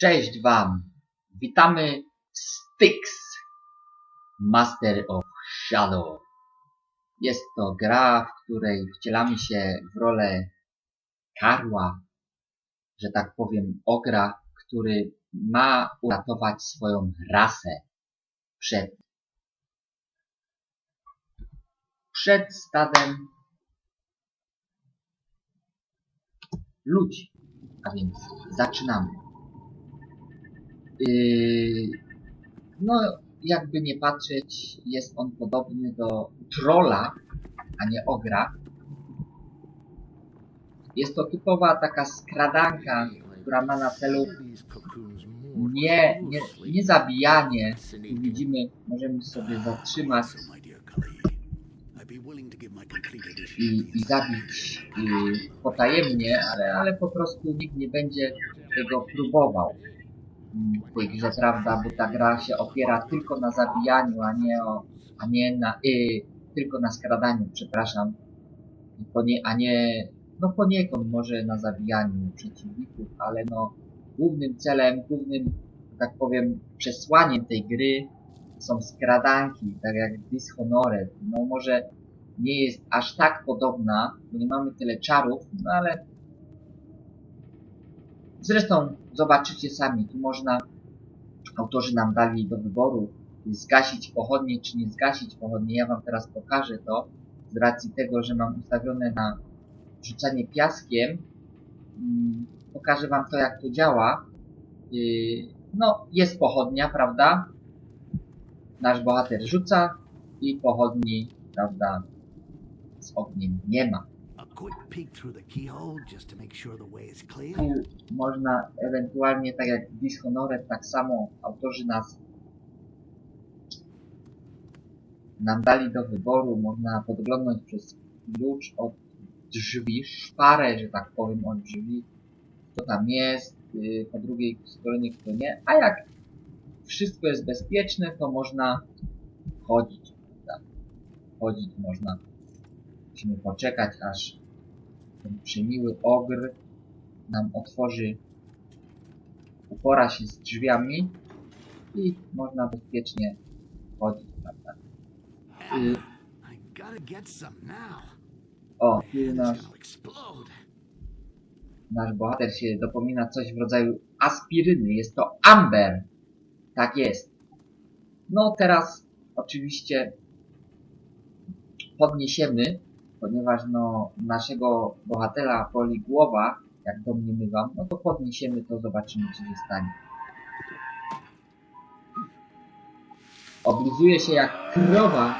Cześć Wam! Witamy Styx, Master of Shadow. Jest to gra, w której wcielamy się w rolę karła, że tak powiem ogra, który ma uratować swoją rasę przed przed stadem ludzi. A więc zaczynamy. Yy, no, jakby nie patrzeć, jest on podobny do trola, a nie ogra. Jest to typowa taka skradanka, która ma na celu nie, nie, nie zabijanie. Tu widzimy, możemy sobie zatrzymać i, i zabić y, potajemnie, ale, ale po prostu nikt nie będzie tego próbował grze, prawda, bo ta gra się opiera tylko na zabijaniu, a nie o, a nie na, y, tylko na skradaniu, przepraszam, Ponie, a nie, no poniekąd może na zabijaniu przeciwników, ale no głównym celem, głównym, tak powiem, przesłaniem tej gry są skradanki, tak jak Dishonored. No może nie jest aż tak podobna, bo nie mamy tyle czarów, no ale zresztą zobaczycie sami, tu można, autorzy nam dali do wyboru zgasić pochodnie czy nie zgasić pochodnie. Ja wam teraz pokażę to z racji tego, że mam ustawione na rzucanie piaskiem. Mm, pokażę wam to jak to działa. Yy, no, jest pochodnia, prawda? Nasz bohater rzuca i pochodni, prawda, z ogniem nie ma. Tu można ewentualnie, tak jak Dishonored, tak samo autorzy nas nam dali do wyboru, można podglądnąć przez klucz od drzwi, szparę, że tak powiem, od drzwi, co tam jest, yy, po drugiej stronie kto nie, a jak wszystko jest bezpieczne, to można chodzić, prawda? Chodzić można. Musimy poczekać, aż ten przemiły ogr nam otworzy, upora się z drzwiami i można bezpiecznie chodzić, prawda? I... O, tu nasz, nasz bohater się dopomina coś w rodzaju aspiryny. Jest to amber. Tak jest. No teraz oczywiście podniesiemy ponieważ no naszego bohatera boli głowa, jak domniemywam, no to podniesiemy to, zobaczymy co się stanie. Oblizuje się jak krowa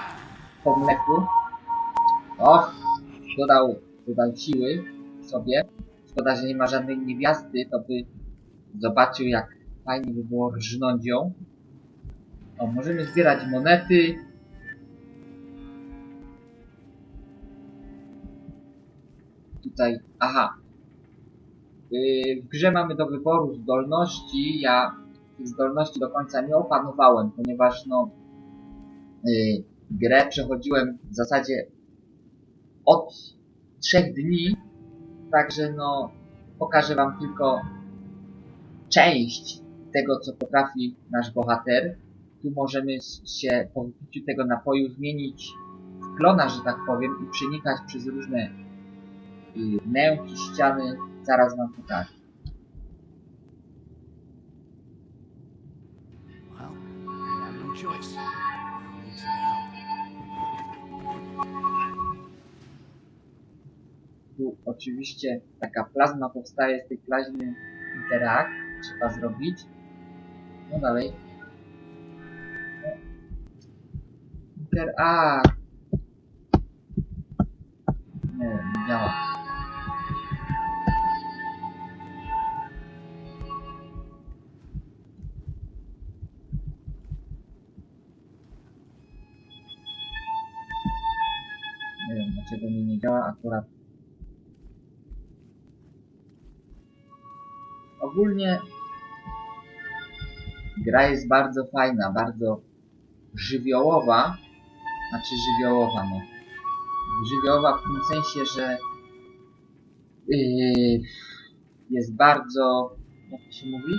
po mleku. Och, dodał, dodał siły sobie. Szkoda, że nie ma żadnej niewiasty, to by zobaczył jak fajnie by było rżnąć ją. O, możemy zbierać monety, tutaj, aha, yy, w grze mamy do wyboru zdolności, ja tych zdolności do końca nie opanowałem, ponieważ no, yy, grę przechodziłem w zasadzie od trzech dni, także no, pokażę wam tylko część tego, co potrafi nasz bohater. Tu możemy się po wypiciu tego napoju zmienić w klona, że tak powiem, i przenikać przez różne i wnęki, ściany, zaraz wam pokażę. Tu oczywiście taka plazma powstaje z tej plazmy Interact. Trzeba zrobić. No dalej. Interact. Nie, nie działa. dlaczego mi nie działa akurat. Ogólnie gra jest bardzo fajna, bardzo żywiołowa, znaczy żywiołowa, no. Żywiołowa w tym sensie, że yy, jest bardzo, jak to się mówi?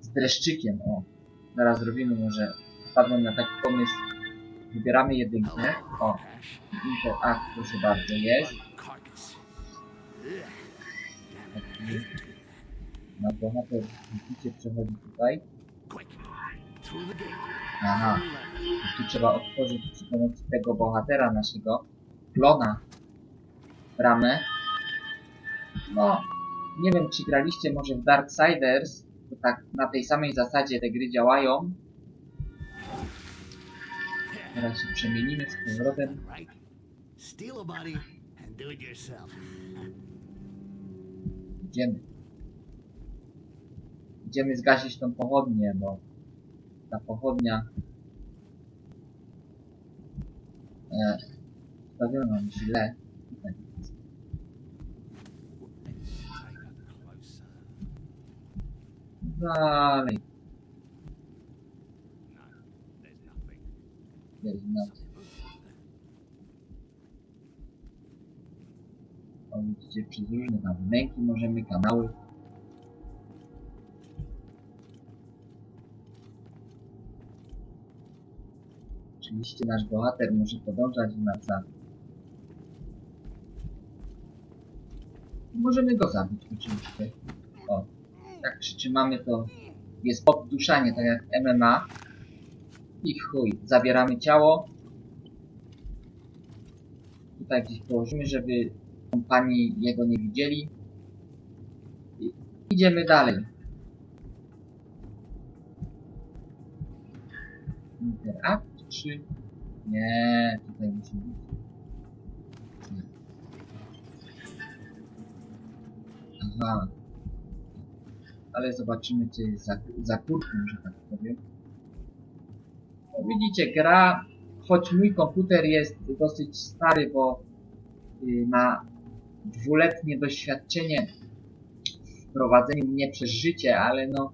Z dreszczykiem, o. Zaraz zrobimy może, wpadłem na taki pomysł. Wybieramy jedynkę, o. Interact, proszę bardzo, jest. Taki na bohater widzicie przechodzi tutaj. Aha. Tu trzeba otworzyć przy pomocy tego bohatera naszego, klona, bramę. No, nie wiem czy graliście może w Darksiders, tak na tej samej zasadzie te gry działają. Teraz się przemienimy z powrotem. Idziemy. Idziemy zgasić tą pochodnię, bo ta pochodnia e, stawiona źle. Tutaj jest. Dalej. Jest na O, widzicie, przez różne tam możemy, kanały. Oczywiście nasz bohater może podążać w nas za... Możemy go zabić oczywiście. O, jak przytrzymamy to jest podduszanie, tak jak MMA. I chuj, zabieramy ciało. Tutaj gdzieś położymy, żeby kompanii jego nie widzieli. I idziemy dalej. Interact czy... Nie, tutaj musi być. Aha. Ale zobaczymy, co jest za, za kurtką, że tak powiem. No widzicie, gra, choć mój komputer jest dosyć stary, bo y, ma dwuletnie doświadczenie w prowadzeniu mnie przez życie, ale no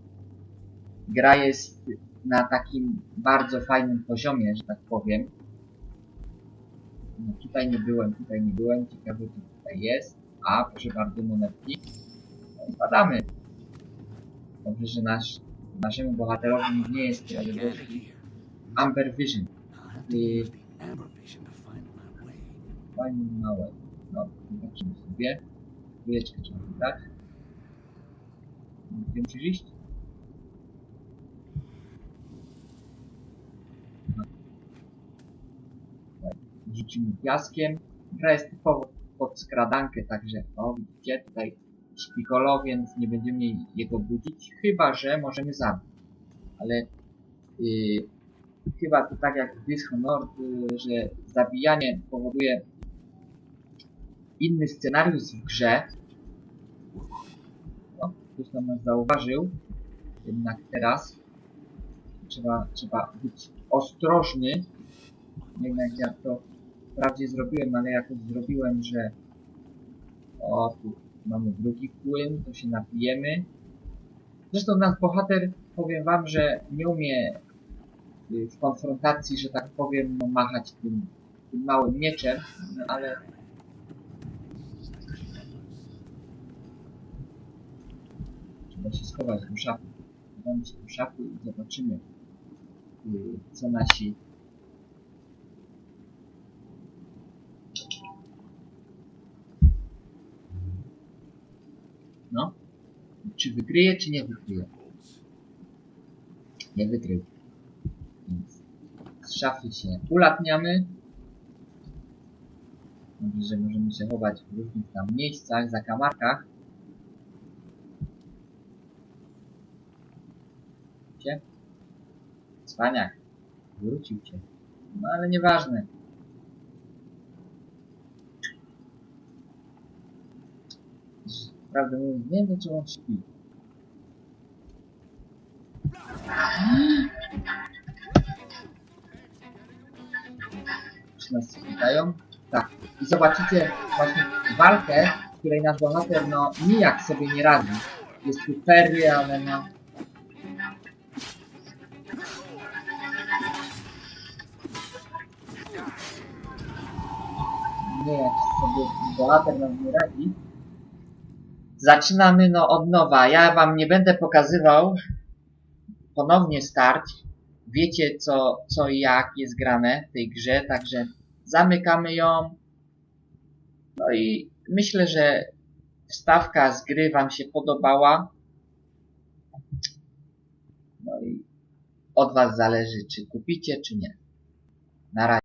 gra jest na takim bardzo fajnym poziomie, że tak powiem. No, tutaj nie byłem, tutaj nie byłem, ciekawe co tutaj jest. A, proszę bardzo, monetki. No i padamy. Dobrze, że nasz, naszemu bohaterowi nie jest. Amber Vision. To find małe. No, zobaczymy sobie. Wyjeczkę trzeba dać. Nie musisz iść? No. Tutaj Rzucimy piaskiem. Gra jest typowo pod skradankę, także o widzicie, tutaj śpi Kolo, więc nie będziemy jego budzić, chyba że możemy zabić. Ale yy, chyba to tak jak w Dishonored, yy, że zabijanie powoduje inny scenariusz w grze. O, ktoś tam nas zauważył. Jednak teraz trzeba, trzeba być ostrożny. Nie wiem jak ja to wprawdzie zrobiłem, ale jakoś zrobiłem, że o, tu mamy drugi płyn, to się napijemy. Zresztą nasz bohater, powiem wam, że nie umie y, w konfrontacji, że tak powiem, machać tym, tym małym mieczem, no, ale Trzeba się schować do szafy. Schowamy się do szafy i zobaczymy, y, co nasi... No, czy wykryje, czy nie wykryje? Nie wykrył. Więc z szafy się ulatniamy. Mówi, że możemy się chować w różnych tam miejscach, zakamarkach. Cię? Cwaniak. Wrócił cię. No ale nieważne. Prawdę mówiąc, nie wiem dlaczego on śpi. I zobaczycie właśnie walkę, w której nasz bohater no nijak sobie nie radzi. Jest tu ale no nie sobie bohater nam nie radzi. Zaczynamy no od nowa. Ja wam nie będę pokazywał ponownie start. Wiecie co, co i jak jest grane w tej grze, także zamykamy ją. No i myślę, że wstawka z gry Wam się podobała. No i od Was zależy, czy kupicie, czy nie. Na razie.